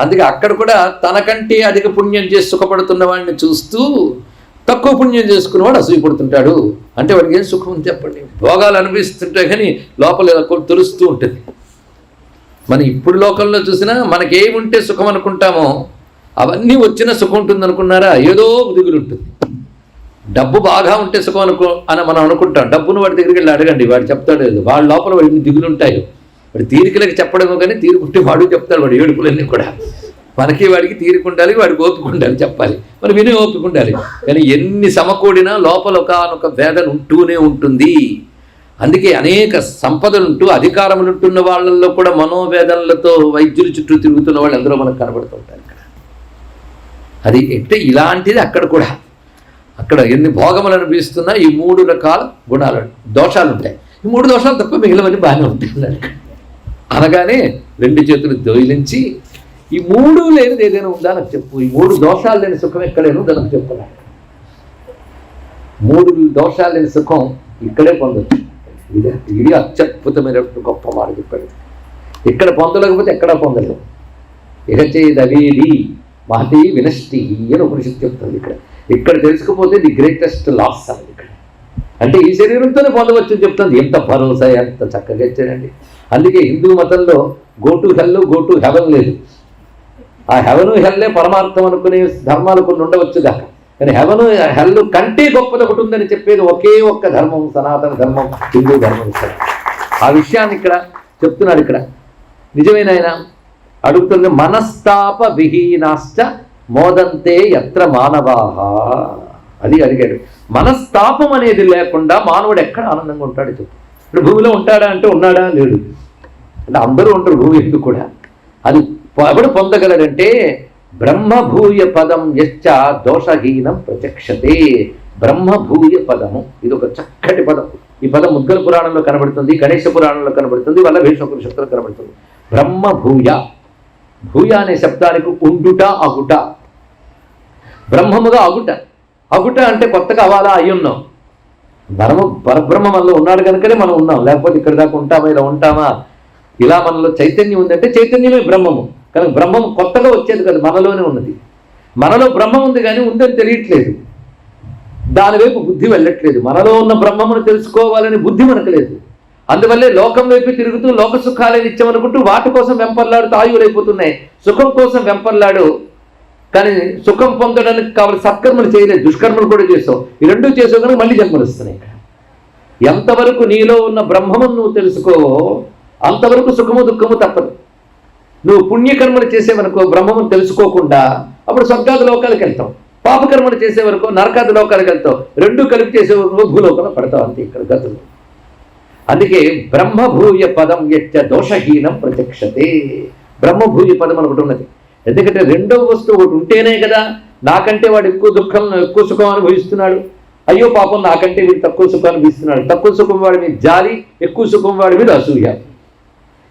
అందుకే అక్కడ కూడా తనకంటే అధిక పుణ్యం చేసి సుఖపడుతున్న వాడిని చూస్తూ తక్కువ పుణ్యం చేసుకున్నవాడు అసూయపడుతుంటాడు అంటే వాడికి ఏం సుఖం ఉంది చెప్పండి. భోగాలు అనిపిస్తుంటే కానీ లోపల తెలుస్తూ ఉంటుంది. మనం ఇప్పుడు లోకంలో చూసినా మనకేముంటే సుఖం అనుకుంటామో అవన్నీ వచ్చిన సుఖం ఉంటుంది అనుకున్నారా? ఏదో దిగులు ఉంటుంది. డబ్బు బాగా ఉంటే సుఖం అనుకో అని మనం అనుకుంటాం. డబ్బును వాడి దగ్గరికి వెళ్ళి అడగండి. వాడు చెప్తాడు లేదు వాడి లోపల వాడిని దిగులుంటాయో వాడు తీరికలకు చెప్పడమో కానీ తీరుకుంటే వాడు చెప్తాడు వాడు ఏడుపులన్నీ కూడా. మనకి వాడికి తీరిక ఉండాలి వాడికి ఓపిక ఉండాలి చెప్పాలి. మరి వినే ఓపిక ఉండాలి. కానీ ఎన్ని సమకూడినా లోపల ఒకనొక వేదన ఉంటూనే ఉంటుంది. అందుకే అనేక సంపదలుంటూ అధికారములు ఉంటున్న వాళ్ళల్లో కూడా మనోవేదనలతో వైద్యుల చుట్టూ తిరుగుతున్న వాళ్ళు అందరూ మనకు కనబడుతుంటారు ఇక్కడ. అది అంటే ఇలాంటిది అక్కడ కూడా. అక్కడ ఎన్ని భోగములు అనిపిస్తున్నా ఈ మూడు రకాల గుణాలు దోషాలు ఉంటాయి. ఈ మూడు దోషాలు తప్ప మిగిలినవన్నీ బాగానే ఉంటాయి అనగానే రెండు చేతులు దొయిలించి ఈ మూడు లేనిది ఏదైనా ఉందా నాకు చెప్పు. ఈ మూడు దోషాలు లేని సుఖం ఎక్కడేను నాకు చెప్పున్నాడు మూడు దోషాలు లేని సుఖం ఇక్కడే పొందొచ్చు. ఇది ఇది అత్యద్భుతమైన గొప్ప మాట చెప్పాడు. ఇక్కడ పొందలేకపోతే ఎక్కడ పొందలేదు ఇక చేదవేది మహతి వినష్టి అని ఉపనిషత్తు చెప్తుంది ఇక్కడ. ఇక్కడ తెలుసుకుపోతే ది గ్రేటెస్ట్ లాస్ అని ఇక్కడ. అంటే ఈ శరీరంతోనే పొందవచ్చు అని చెప్తుంది. ఎంత భరోసా ఎంత చక్కగా ఇచ్చారండి అందుకే హిందూ మతంలో go to hell go to heaven లేదు. ఆ హెవెను హెల్లే పరమార్థం అనుకునే ధర్మాలు కొన్ని ఉండవచ్చు దాకా కానీ హెవెను హెల్ కంటే గొప్పది ఒకటి ఉందని చెప్పేది ఒకే ఒక్క ధర్మం సనాతన ధర్మం హిందూ ధర్మం ఇక్కడ ఆ విషయాన్ని ఇక్కడ చెప్తున్నాడు ఇక్కడ. నిజమేనా ఆయన? అడుగుతుంది మనస్తాప విహీనాశ్చ మోదంతే ఎత్ర మానవాహ అది అడిగాడు. మనస్తాపం అనేది లేకుండా మానవుడు ఎక్కడ ఆనందంగా ఉంటాడు చెప్పు. ఇప్పుడు భూమిలో ఉంటాడా అంటే ఉన్నాడా? లేడు. అంటే అందరూ ఉంటారు భూమి కూడా. అది ఎవడు పొందగలడంటే బ్రహ్మభూయ పదం యశ్చ దోషహీనం ప్రత్యక్షతే. బ్రహ్మభూయ పదము. ఇది ఒక చక్కటి పదం. ఈ పదం ముద్గల పురాణంలో కనబడుతుంది గణేశ పురాణంలో కనబడుతుంది వల్ల భీష్మపురుషత్తులో కనబడుతుంది. బ్రహ్మభూయ. భూయ అనే శబ్దానికి ఉండుట అగుట. బ్రహ్మముగా అగుట. అగుట అంటే కొత్తగా అవాలా అయి ఉన్నాం పరమ పరబ్రహ్మ మనలో ఉన్నాడు కనుకనే మనం ఉన్నాం. లేకపోతే ఇక్కడ దాకా ఉంటామా ఇలా ఉంటామా? ఇలా మనలో చైతన్యం ఉందంటే చైతన్యమే బ్రహ్మము. కనుక బ్రహ్మం కొత్తగా వచ్చేది కదా మనలోనే ఉన్నది. మనలో బ్రహ్మం ఉంది కానీ ఉందని తెలియట్లేదు. దానివైపు బుద్ధి వెళ్ళట్లేదు. మనలో ఉన్న బ్రహ్మమును తెలుసుకోవాలని బుద్ధి మనకు లేదు. అందువల్లే లోకం వైపు తిరుగుతూ లోక సుఖాలే నిత్యమనుకుంటూ వాటి కోసం వెంపర్లాడు ఆయువులైపోతున్నాయి. సుఖం కోసం వెంపర్లాడు. కానీ సుఖం పొందడానికి కావాలి సత్కర్మలు చేయలేదు. దుష్కర్మలు కూడా చేసావు ఈ రెండు చేసావు కనుక మళ్ళీ జన్మలు వస్తున్నాయి ఇక్కడ. ఎంతవరకు నీలో ఉన్న బ్రహ్మమును నువ్వు తెలుసుకోవో అంతవరకు సుఖము దుఃఖము తప్పదు. నువ్వు పుణ్యకర్మలు చేసేవనుకో బ్రహ్మము తెలుసుకోకుండా అప్పుడు స్వర్గాది లోకాలకు వెళ్తావు. పాపకర్మలు చేసే వరకు నరకాది లోకాలకు వెళ్తావు. రెండు కలిపి చేసే వరకు భూలోకంలో పడతావు అంతే ఇక్కడ గతులు. అందుకే బ్రహ్మభూయ పదం యచ్చ దోషహీనం ప్రత్యక్షతే. బ్రహ్మభూయ పదం అని ఒకటి ఉన్నది. ఎందుకంటే రెండవ వస్తువు ఒకటి ఉంటేనే కదా నాకంటే వాడు ఎక్కువ దుఃఖం ఎక్కువ సుఖం అనుభవిస్తున్నాడు. అయ్యో పాపం నాకంటే వీడు తక్కువ సుఖం అనుభవిస్తున్నాడు. తక్కువ సుఖం వాడి మీద జాలి ఎక్కువ సుఖం వాడి మీద అసూయ.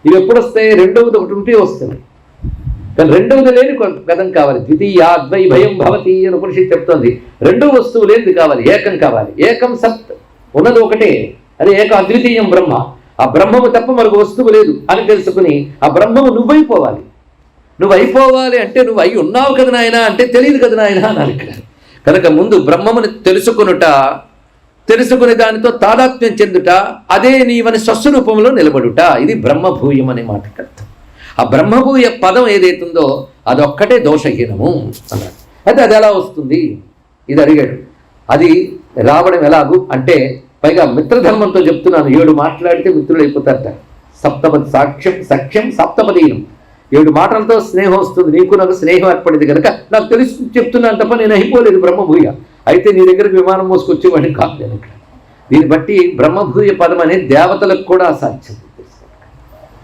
ఇవి ఎప్పుడు వస్తాయి రెండవది ఒకటి ఉంటే వస్తుంది. కానీ రెండవది లేని కథం గతం కావాలి. ద్వితీయ అద్వై భయం భవతి అని ఉపనిషత్ చెప్తోంది. రెండవ వస్తువు లేనిది కావాలి. ఏకం కావాలి. ఏకం సత్. ఉన్నది ఒకటే. అది ఏక అద్వితీయం బ్రహ్మ. ఆ బ్రహ్మము తప్ప మరొక వస్తువు లేదు అని తెలుసుకుని ఆ బ్రహ్మము నువ్వైపోవాలి. నువ్వు అయిపోవాలి అంటే నువ్వు అయి ఉన్నావు కదా నాయన అంటే తెలియదు కదా నాయన అన్నారు ఇక్కడ. కనుక ముందు బ్రహ్మముని తెలుసుకొనుట తెలుసుకుని దానితో తాదాత్మ్యం చెందుట అదే నీవని స్వస్వరూపంలో నిలబడుట. ఇది బ్రహ్మభూయం అనే మాటకి అర్థం. ఆ బ్రహ్మభూయ పదం ఏదైతుందో అదొక్కటే దోషహీనము అన్నాడు. అయితే అది ఎలా వస్తుంది? ఇది అడిగాడు. అది రావడం ఎలాగు? అంటే పైగా మిత్రధర్మంతో చెప్తున్నాను. ఏడు మాట్లాడితే మిత్రులు అయిపోతారట సప్తపది సాక్ష్యం సఖ్యం సప్తపదీనం ఏడు మాటలతో స్నేహం వస్తుంది. నీకు నాకు స్నేహం ఏర్పడింది కనుక నాకు తెలుసు చెప్తున్నాను తప్ప నేను అయిపోలేదు బ్రహ్మభూయ. అయితే నీ దగ్గరకు విమానం మోసుకొచ్చేవాడిని కాదు నేను ఇక్కడ దీన్ని బట్టి బ్రహ్మభూయ పదం అనేది దేవతలకు కూడా అసాధ్యం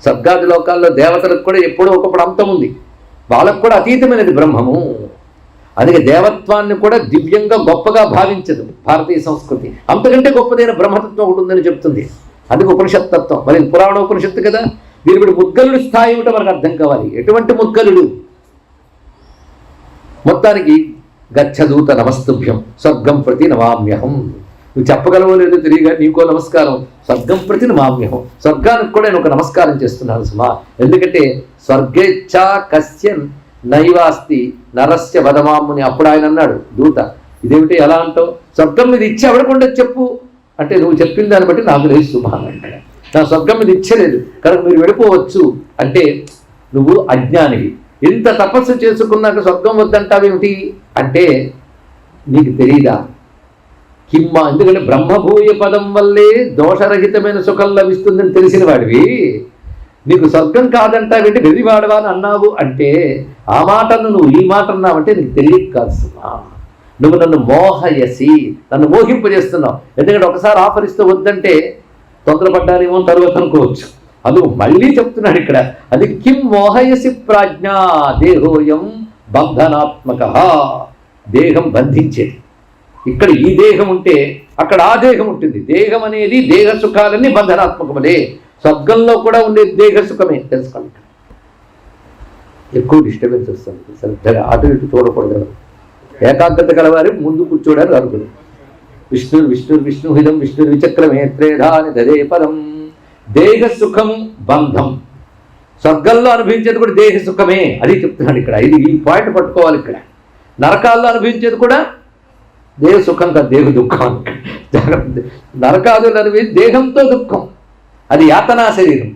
సద్గాది లోకాల్లో దేవతలకు కూడా ఎప్పుడో ఒకప్పుడు అంతం ఉంది. వాళ్ళకు కూడా అతీతమైనది బ్రహ్మము. అందుకే దేవత్వాన్ని కూడా దివ్యంగా గొప్పగా భావించదు భారతీయ సంస్కృతి. అంతకంటే గొప్పదైన బ్రహ్మతత్వం ఒకటి ఉందని చెప్తుంది. అందుకే ఉపనిషత్ తత్వం మరి పురాణ ఉపనిషత్తు కదా? దీని బట్టి ముద్గలుడి స్థాయి ఏమిటో మనకు అర్థం కావాలి. ఎటువంటి ముద్గలుడు? మొత్తానికి గచ్చదూత నమస్తుభ్యం స్వర్గం ప్రతి నమామ్యహం. నువ్వు చెప్పగలవో లేదో తెలియగా నీకో నమస్కారం. స్వర్గం ప్రతి నమామ్యహం. స్వర్గానికి కూడా నేను ఒక నమస్కారం చేస్తున్నాను సుమా. ఎందుకంటే స్వర్గేచ్ఛా కశ్య నైవాస్తి నరస్య వదమాముని అప్పుడు ఆయన అన్నాడు దూత. ఇదేమిటి ఎలా అంటావు? స్వర్గం మీద ఇచ్చి ఎవడకుండా చెప్పు. అంటే నువ్వు చెప్పిన దాన్ని బట్టి నాకు లేదు సుమా అన్నాడు నా స్వర్గం మీద ఇచ్చలేదు కనుక మీరు వెళ్ళిపోవచ్చు. అంటే నువ్వు అజ్ఞానివి. ఇంత తపస్సు చేసుకున్నాక స్వర్గం వద్దంటావేమిటి? అంటే నీకు తెలియదా కిమ్మ ఎందుకంటే బ్రహ్మభూయ పదం వల్లే దోషరహితమైన సుఖం లభిస్తుందని తెలిసిన వాడివి. నీకు స్వర్గం కాదంటావేంటి? వెర్రివాడవా అని అన్నావు అంటే ఆ మాటను నువ్వు ఈ మాట అన్నావంటే నీకు తెలియక కాదు నువ్వు నన్ను మోహయసి నన్ను మోహింపజేస్తున్నావు. ఎందుకంటే ఒకసారి ఆఫర్ ఇస్తూ వద్దంటే తొందరపడ్డానేమో తర్వాత అనుకోవచ్చు. అందుకు మళ్ళీ చెప్తున్నాడు ఇక్కడ. అది కిం మోహయసి ప్రాజ్ఞా దేహోయం బంధనాత్మక. దేహం బంధించేది. ఇక్కడ ఈ దేహం ఉంటే అక్కడ ఆ దేహం ఉంటుంది. దేహం అనేది దేహ సుఖాలన్నీ బంధనాత్మకములే స్వర్గంలో కూడా ఉండే దేహ సుఖమే. తెలుసుకోండి ఎక్కువ డిస్టర్బెన్స్ వస్తుంది. సరే అటు ఇటు చూడకూడదు. ఏకాగ్రత గలవారి ముందు కూర్చోడానికి అనుకుని విష్ణు విష్ణు విష్ణుహిదం విష్ణు విచక్రమే త్రేధాని దదే పదం. దేహ సుఖం బంధం. స్వర్గంలో అనుభవించేది కూడా దేహ సుఖమే. అది చెప్తున్నాడు ఇక్కడ. ఇది ఈ పాయింట్ పట్టుకోవాలి ఇక్కడ. నరకాల్లో అనుభవించేది కూడా దేహ సుఖం కాదు దేహ దుఃఖం. నరకాదులు అనుభవించి దేహంతో దుఃఖం. అది యాతనా శరీరం.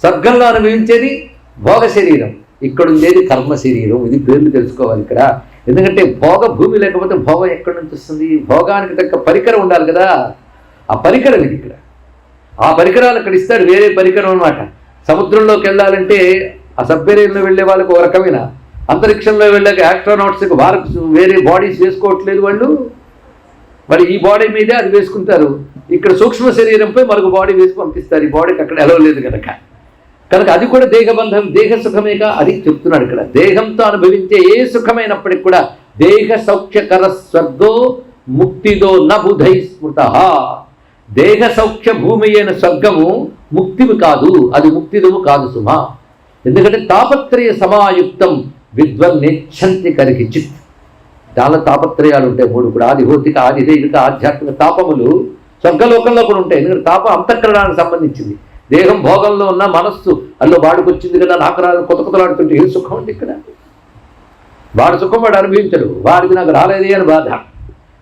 స్వర్గంలో అనుభవించేది భోగ శరీరం. ఇక్కడ ఉండేది కర్మ శరీరం. ఇది పేర్లు తెలుసుకోవాలి ఇక్కడ. ఎందుకంటే భోగ భూమి లేకపోతే భోగం ఎక్కడి నుంచి వస్తుంది? భోగానికి తగ్గ పరికరం ఉండాలి కదా. ఆ పరికరం ఇది ఇక్కడ. ఆ పరికరాలు అక్కడ ఇస్తాడు వేరే పరికరం అన్నమాట. సముద్రంలోకి వెళ్ళాలంటే ఆ సబ్మెరీన్లో వెళ్ళే వాళ్ళకి ఒక రకమైన అంతరిక్షంలో వెళ్ళాక ఆస్ట్రోనాట్స్కి వారికి వేరే బాడీస్ వేసుకోవట్లేదు వాళ్ళు. మరి ఈ బాడీ మీదే అది వేసుకుంటారు. ఇక్కడ సూక్ష్మ శరీరంపై మరొక బాడీ వేసి పంపిస్తారు. ఈ బాడీకి అక్కడ ఎలవలేదు కనుక. కనుక అది కూడా దేహబంధం దేహ సుఖమేగా అది చెప్తున్నాడు ఇక్కడ. దేహంతో అనుభవించే ఏ సుఖమైనప్పటికి కూడా దేహ సౌఖ్యకర స్వర్గో ముక్తిదో నబుధై స్మృత. దేహ సౌఖ్య భూమి అయిన స్వర్గము ముక్తివి కాదు అది ముక్తిదము కాదు సుమా. ఎందుకంటే తాపత్రయ సమాయుక్తం విద్వన్ నిచ్చంతి కరికి చిత్ చాలా తాపత్రయాలు ఉంటాయి మూడు కూడా. ఆది భౌతిక ఆది దైవిక ఆధ్యాత్మిక తాపములు స్వర్గలోకంలో కూడా ఉంటాయి. ఎందుకంటే తాపం అంతఃకరణానికి సంబంధించింది. దేహం భోగంలో ఉన్న మనస్సు అల్లో వాడుకొచ్చింది కదా నాకు రాదు కొత్త కొత్తలాడుతుంటే ఏ సుఖం ఉంది ఇక్కడ? వాడు సుఖం వాడు అనుభవించడు. వాడికి నాకు రాలేదే అని బాధ.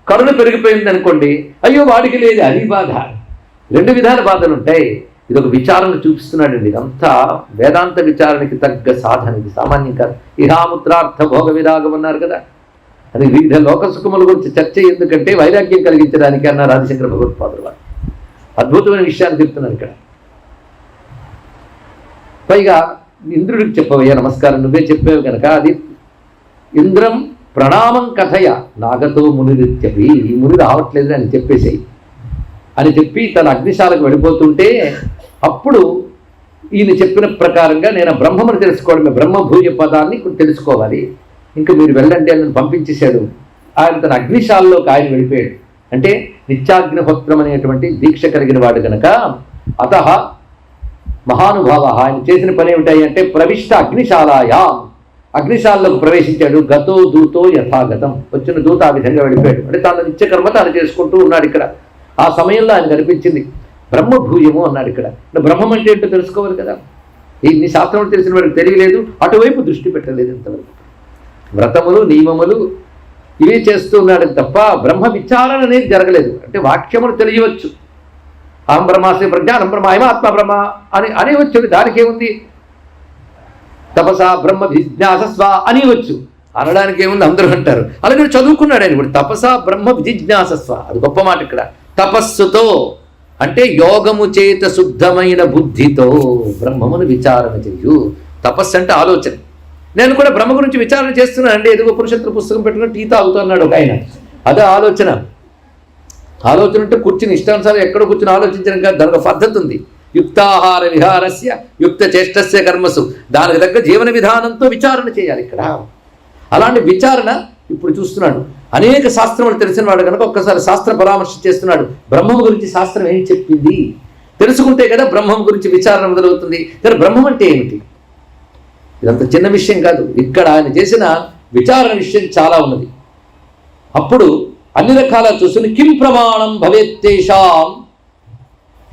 కరుణ పెరిగిపోయింది అనుకోండి అయ్యో వాడికి లేదు అది బాధ. రెండు విధాల బాధలు ఉంటాయి. ఇది ఒక విచారణ చూపిస్తున్నాడండి ఇదంతా వేదాంత విచారణకి తగ్గ సాధన ఇది. సామాన్యం కాదు. ఇహాముత్రార్థ భోగ విరాగం అన్నారు కదా. అది వివిధ లోక సుఖముల గురించి చర్చ ఎందుకంటే వైరాగ్యం కలిగించడానికి అన్నారు ఆదిశంకర భగవత్పాదులు వారు. అద్భుతమైన విషయాన్ని చెప్తున్నారు ఇక్కడ. పైగా ఇంద్రుడికి చెప్పవయ్యా నమస్కారం. నువ్వే చెప్పావు కనుక అది ఇంద్రం ప్రణామం కథయ నాగతో మునిరిత్యపి. ఈ ముని రావట్లేదు అని చెప్పేసాయి. అని చెప్పి తన అగ్నిశాలకు వెళ్ళిపోతుంటే అప్పుడు ఈయన చెప్పిన ప్రకారంగా నేను బ్రహ్మమును తెలుసుకోవడమే బ్రహ్మభూజ పదాన్ని తెలుసుకోవాలి. ఇంకా మీరు వెళ్ళండి అని పంపించేశాడు. ఆయన తన అగ్నిశాలలోకి ఆయన వెళ్ళిపోయాడు. అంటే నిత్యాగ్నిహోత్రం అనేటువంటి దీక్ష కలిగిన వాడు కనుక అత మహానుభావ ఆయన చేసిన పని ఏమిటాయి అంటే ప్రవిష్ట అగ్నిశాలాయా. అగ్నిశాలలోకి ప్రవేశించాడు. గతో దూతో యథాగతం. వచ్చిన దూత ఆ విధంగా వెళ్ళిపోయాడు. అంటే తన నిత్యకర్మ తాను చేసుకుంటూ ఉన్నాడు ఇక్కడ. ఆ సమయంలో ఆయన కనిపించింది. బ్రహ్మభూయము అన్నాడు ఇక్కడ. బ్రహ్మం అంటే ఏంటో తెలుసుకోవాలి కదా. ఈ నీ శాస్త్రం తెలిసిన వాడికి తెలియలేదు. అటువైపు దృష్టి పెట్టలేదు ఇంతవరకు. వ్రతములు నియమములు ఇవే చేస్తూ ఉన్నాడు. తప్ప బ్రహ్మ విచారణ అనేది జరగలేదు. అంటే వాక్యములు తెలియవచ్చు. అహం బ్రహ్మాస్మి ప్రజ్ఞానం బ్రహ్మ అయమాత్మ బ్రహ్మ అని అనేవచ్చు. దానికి ఏముంది? తపస బ్రహ్మ విజిజ్ఞాసస్వ అనేవచ్చు. అనడానికి ఏముంది? అందరూ అంటారు. అలాగే చదువుకున్నాడు ఆయన ఇప్పుడు తపస బ్రహ్మ విజిజ్ఞాసస్వ అది గొప్ప మాట ఇక్కడ. తపస్సుతో అంటే యోగము చేత శుద్ధమైన బుద్ధితో బ్రహ్మమును విచారణ చెయ్యు. తపస్సు అంటే ఆలోచన. నేను కూడా బ్రహ్మ గురించి విచారణ చేస్తున్నానండి. అంటే ఎదుగు పురుషత్వ పుస్తకం పెట్టుకుని టీ తాగుతున్నాడు ఒక ఆయన. అదే ఆలోచన. ఆలోచన అంటే కూర్చుని ఇష్టానుసారం ఎక్కడ కూర్చుని ఆలోచించడం కాదు. దానికి ఒక పద్ధతి ఉంది. యుక్తాహార విహారస్య యుక్త చేష్టస్య కర్మసు. దానికి తగ్గ జీవన విధానంతో విచారణ చేయాలి ఇక్కడ. అలాంటి విచారణ ఇప్పుడు చూస్తున్నాడు. అనేక శాస్త్రములు తెలిసిన వాడు కనుక ఒక్కసారి శాస్త్ర పరామర్శ చేస్తున్నాడు. బ్రహ్మం గురించి శాస్త్రం ఏం చెప్పింది? తెలుసుకుంటే కదా బ్రహ్మం గురించి విచారణ మొదలవుతుంది. కానీ బ్రహ్మం అంటే ఏమిటి? ఇదంత చిన్న విషయం కాదు. ఇక్కడ ఆయన చేసిన విచారణ విషయం చాలా ఉన్నది. అప్పుడు అన్ని రకాల చూసుకుని కిం ప్రమాణం భవేత్తేషాం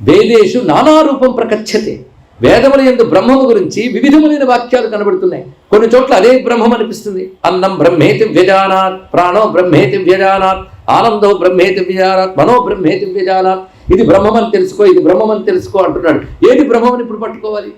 వేదేషు నానా రూపం ప్రకచ్చతే వేదముల ఎందు బ్రహ్మము గురించి వివిధములైన వాక్యాలు కనబడుతున్నాయి. కొన్ని చోట్ల అదే బ్రహ్మం అనిపిస్తుంది. అన్నం బ్రహ్మేతి వ్యజానాత్ ప్రాణో బ్రహ్మేతి వ్యజానాత్ ఆనందో బ్రహ్మేతి వ్యజానాత్ మనో బ్రహ్మేతి వ్యజానాత్. ఇది బ్రహ్మమని తెలుసుకో ఇది బ్రహ్మమని తెలుసుకో అంటున్నాడు. ఏది బ్రహ్మమని ఇప్పుడు పట్టుకోవాలి?